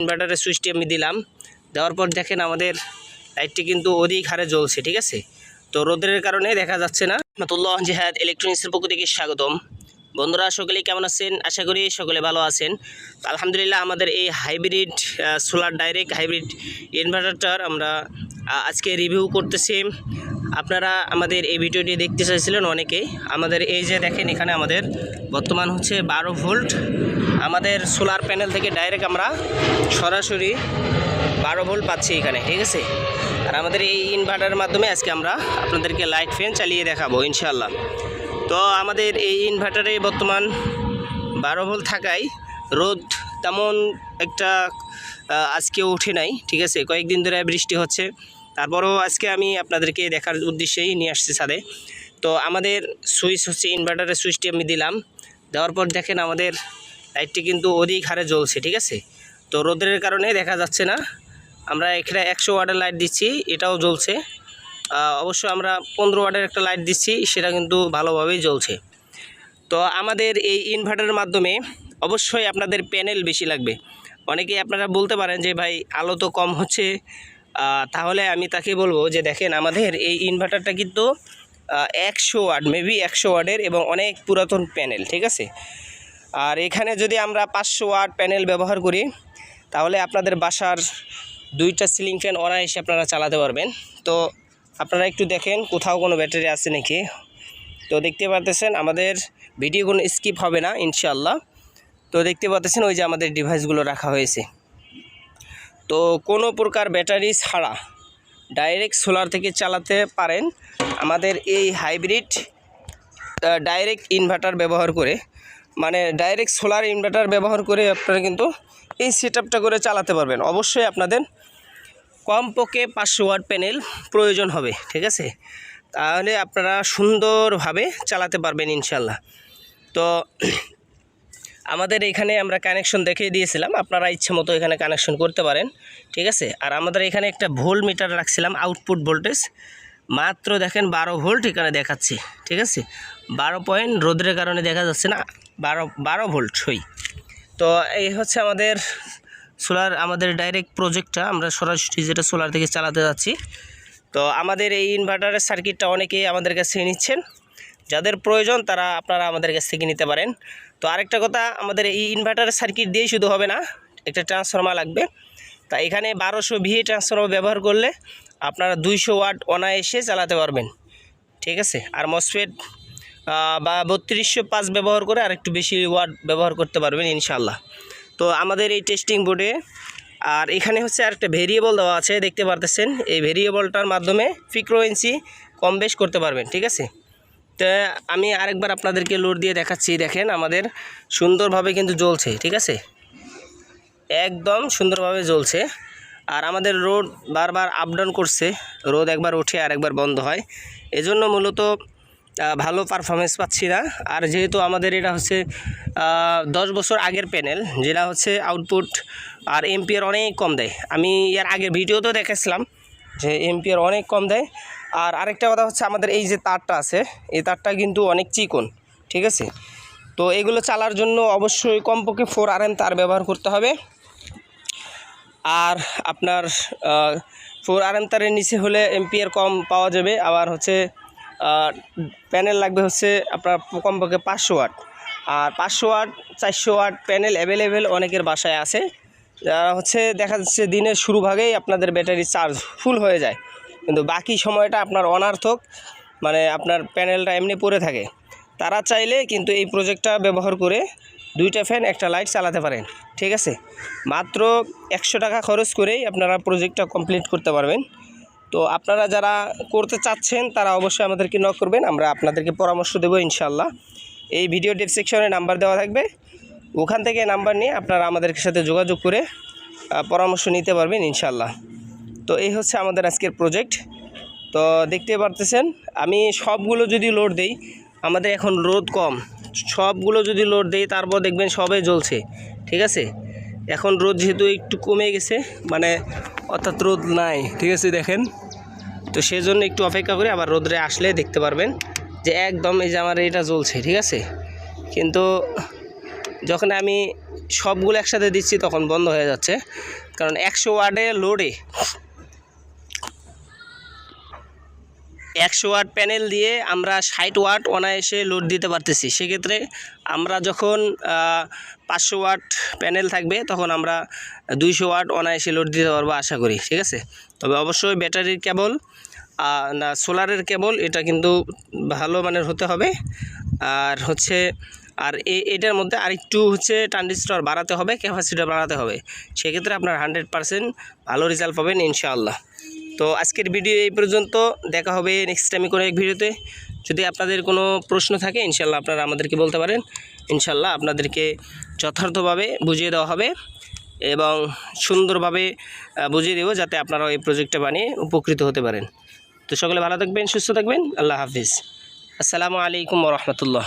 ইনভার্টারের সুইচটি আমি দিলাম। দেওয়ার পর দেখেন আমাদের লাইটটি কিন্তু অধিক হারে জ্বলছে, ঠিক আছে? তো রোদের কারণে দেখা যাচ্ছে না। মাতুল্লাহ জিহাদ ইলেকট্রনিক্সের পক্ষ থেকে স্বাগতম। বন্ধুরা, সকলেই কেমন আছেন? আশা করি সকলে ভালো আছেন। তো আলহামদুলিল্লাহ আমাদের এই হাইব্রিড সোলার ডাইরেক্ট হাইব্রিড ইনভার্টারটার আমরা আজকে রিভিউ করতেছি। আপনারা আমাদের এই ভিডিওটি দেখতে চাইছিলেন অনেকেই। আমাদের এই যে দেখেন এখানে আমাদের বর্তমান হচ্ছে বারো ভোল্ট। আমাদের সোলার প্যানেল থেকে ডাইরেক্ট আমরা সরাসরি বারো ভোল্ট পাচ্ছি এখানে, ঠিক আছে? আর আমাদের এই ইনভার্টারের মাধ্যমে আজকে আমরা আপনাদেরকে লাইট ফ্যান চালিয়ে দেখাবো ইনশাল্লাহ তো আমাদের এই ইনভার্টারে বর্তমান বারো ভোল্ট থাকায় রোদ তেমন একটা আজকে ওঠে নাই, ঠিক আছে? কয়েকদিন ধরে বৃষ্টি হচ্ছে। তারপরেও আজকে আমি আপনাদেরকে দেখার উদ্দেশ্যেই নিয়ে আসছি ছাদে। তো আমাদের সুইচ হচ্ছে ইনভার্টারের সুইচটি আমি দিলাম। দেওয়ার পর দেখেন আমাদের লাইটটি কিন্তু অধিক হারে জ্বলছে, ঠিক আছে? তো রোদের কারণে দেখা যাচ্ছে না। আমরা এখানে একশো ওয়াটের লাইট দিচ্ছি, এটাও জ্বলছে। অবশ্য আমরা পনেরো ওয়াটের একটা লাইট দিচ্ছি, সেটা কিন্তু ভালোভাবেই জ্বলছে। তো আমাদের এই ইনভার্টারের মাধ্যমে অবশ্যই আপনাদের প্যানেল বেশি লাগবে। অনেকেই আপনারা বলতে পারেন যে, ভাই, আলো তো কম হচ্ছে তাহলে আমি তাকে বলব যে দেখেন, আমাদের এই ইনভার্টারটা কিন্তু একশো ওয়াট মেবি একশো ওয়াটের এবং অনেক পুরাতন প্যানেল ঠিক আছে? আর এখানে যদি আমরা পাঁচশো ওয়াট প্যানেল ব্যবহার করি, তাহলে আপনাদের বাসার দুইটা সিলিং ফ্যান অনায়াসে আপনারা চালাতে পারবেন। তো আপনারা একটু দেখেন, কোথাও কোনো ব্যাটারি আছে নাকি? তো দেখতে পারতেছেন, আমাদের ভিডিও কোনো স্কিপ হবে না ইনশাল্লাহ তো দেখতে পাচ্ছেন ওই যে আমাদের ডিভাইসগুলো রাখা হয়েছে। তো কোনো প্রকার ব্যাটারি ছাড়া ডাইরেক্ট সোলার থেকে চালাতে পারেন আমাদের এই হাইব্রিড ডাইরেক্ট ইনভার্টার ব্যবহার করে। মানে ডাইরেক্ট সোলার ইনভার্টার ব্যবহার করে আপনারা কিন্তু এই সেট করে চালাতে পারবেন। অবশ্যই আপনাদের কমপক্ষে পাঁচশো ওয়াট প্যানেল প্রয়োজন হবে, ঠিক আছে? তাহলে আপনারা সুন্দরভাবে চালাতে পারবেন ইনশাল্লাহ তো আমাদের এখানে আমরা কানেকশন দেখিয়ে দিয়েছিলাম। আপনারা ইচ্ছে মতো এখানে কানেকশন করতে পারেন, ঠিক আছে? আর আমাদের এখানে একটা ভোল্ট মিটার রাখছিলাম আউটপুট ভোল্টেজ মাত্র দেখেন বারো ভোল্ট এখানে দেখাচ্ছে, ঠিক আছে? বারো পয়েন্ট রোদের কারণে দেখা যাচ্ছে না, বারো বারো ভোল্ট, সই। তো এই হচ্ছে আমাদের সোলার আমাদের ডাইরেক্ট প্রজেক্টটা আমরা সরাসরি যেটা সোলার থেকে চালাতে যাচ্ছি। তো আমাদের এই ইনভার্টারের সার্কিটটা অনেকেই আমাদের কাছে নিচ্ছেন। যাদের প্রয়োজন তারা আপনারা আমাদের কাছ থেকে নিতে পারেন। তো আরেকটা কথা, আমাদের এই ইনভার্টার সার্কিট দিয়েই শুধু হবে না, একটা ট্রান্সফর্মার লাগবে। তা এখানে বারোশো ভিএ ট্রান্সফর্মার ব্যবহার করলে আপনারা দুইশো ওয়াট অনায়াসে চালাতে পারবেন। ঠিক আছে? আর মসফেট বা বত্রিশশো পাঁচ ব্যবহার করে আর একটু বেশি ওয়াট ব্যবহার করতে পারবেন ইনশাল্লাহ তো আমাদের এই টেস্টিং বোর্ডে আর এখানে হচ্ছে আরেকটা ভেরিয়েবল দেওয়া আছে, দেখতে পারতেছেন? এই ভেরিয়েবলটার মাধ্যমে ফ্রিকোয়েন্সি কম বেশ করতে পারবেন, ঠিক আছে? তো আমি আরেকবার আপনাদেরকে লোড দিয়ে দেখাচ্ছি, দেখেন আমাদের সুন্দরভাবে কিন্তু জ্বলছে, ঠিক আছে? একদম সুন্দরভাবে জ্বলছে। আর আমাদের রোড বারবার আপ ডাউন করছে, রোদ একবার ওঠে আর একবার বন্ধ হয়। এজন্য মূলত ভালো পারফরমেন্স পাচ্ছি না। আর যেহেতু আমাদের এটা হচ্ছে দশ বছর আগের প্যানেল যেটা হচ্ছে আউটপুট আর এমপিয়ার অনেক কম দেয়। আমি এর আগের ভিডিওতেও দেখেছিলাম যে এমপিআর অনেক কম দেয়। আর আরেকটা কথা হচ্ছে আমাদের এই যে তারটা আছে, এই তারটা কিন্তু অনেক চিকন, ঠিক আছে? তো এগুলো চালার জন্য অবশ্যই কমপক্ষে ফোর আর এম তার ব্যবহার করতে হবে। আর আপনার ফোর আর এম তারের নিচে হলে এমপিআর কম পাওয়া যাবে। আবার হচ্ছে প্যানেল লাগবে হচ্ছে আপনার কমপক্ষে পাঁচশো ওয়াট। আর পাঁচশো ওয়াট, চারশো ওয়াট প্যানেল অ্যাভেলেবেল অনেকের বাসায় আছে। যারা হচ্ছে দেখা যাচ্ছে দিনের শুরু ভাগেই আপনাদের ব্যাটারি চার্জ ফুল হয়ে যায়। কিন্তু বাকি সময়টা আপনার অনার্থক মানে আপনার প্যানেলটা এমনি পড়ে থাকে। তারা চাইলে কিন্তু এই প্রজেক্টটা ব্যবহার করে দুইটা ফ্যান একটা লাইট চালাতে পারেন, ঠিক আছে? মাত্র একশো টাকা খরচ করেই আপনারা প্রজেক্টটা কমপ্লিট করতে পারবেন। তো আপনারা যারা করতে চাচ্ছেন, তারা অবশ্যই আমাদেরকে নক করবেন, আমরা আপনাদেরকে পরামর্শ দেবো ইনশাল্লাহ এই ভিডিও ডেসক্রিপশনে নাম্বার দেওয়া থাকবে। ওখান থেকে নাম্বার নিয়ে আপনারা আমাদের সাথে যোগাযোগ করে পরামর্শ নিতে পারবেন ইনশাল্লাহ তো এই হচ্ছে আমাদের আজকের প্রজেক্ট তো দেখতে পারতেছেন, আমি সবগুলো যদি লোড দেই, আমাদের এখন রোদ কম। সবগুলো যদি লোড দেই, তারপর দেখবেন সবে জ্বলছে, ঠিক আছে? এখন রোদ যেহেতু একটু কমে গেছে মানে অর্থাৎ রোদ নাই, ঠিক আছে দেখেন? তো সেজন্য একটু অপেক্ষা করে আবার রোদরে আসলে দেখতে পারবেন যে একদম এই যে আমার এটা জ্বলছে, ঠিক আছে? কিন্তু যখন আমি সবগুলো একসাথে দিচ্ছি, তখন বন্ধ হয়ে যাচ্ছে। কারণ একশো ওয়ার্ডে লোডে একশো ওয়াট প্যানেল দিয়ে আমরা ষাট ওয়াট অনায়াসে লোড দিতে পারতেছি। সেক্ষেত্রে আমরা যখন পাঁচশো ওয়াট প্যানেল থাকবে, তখন আমরা দুইশো ওয়াট অনায়াসে লোড দিতে পারব আশা করি, ঠিক আছে? তবে অবশ্যই ব্যাটারির কেবল না, সোলারের কেবল, এটা কিন্তু ভালো মানের হতে হবে। আর হচ্ছে, আর এটার মধ্যে আরেকটু হচ্ছে ট্রানজিস্টর বাড়াতে হবে ক্যাপাসিটি বাড়াতে হবে। সেক্ষেত্রে আপনার হান্ড্রেড পারসেন্ট ভালো রেজাল্ট পাবেন, ইনশাআল্লাহ। তো আজকের ভিডিও এই পর্যন্ত। দেখা হবে নেক্সট টাইমে কোনো এক ভিডিওতে যদি আপনাদের কোনো প্রশ্ন থাকে, ইনশাল্লাহ আপনারা আমাদেরকে বলতে পারেন। ইনশাল্লাহ আপনাদেরকে যথার্থভাবে বুঝিয়ে দেওয়া হবে এবং সুন্দরভাবে বুঝিয়ে দেবো যাতে আপনারাও এই প্রজেক্টটা বানিয়ে উপকৃত হতে পারেন। তো সকলে ভালো থাকবেন, সুস্থ থাকবেন। আল্লাহ হাফিজ। আসসালামু আলাইকুম রহমতুল্লাহ।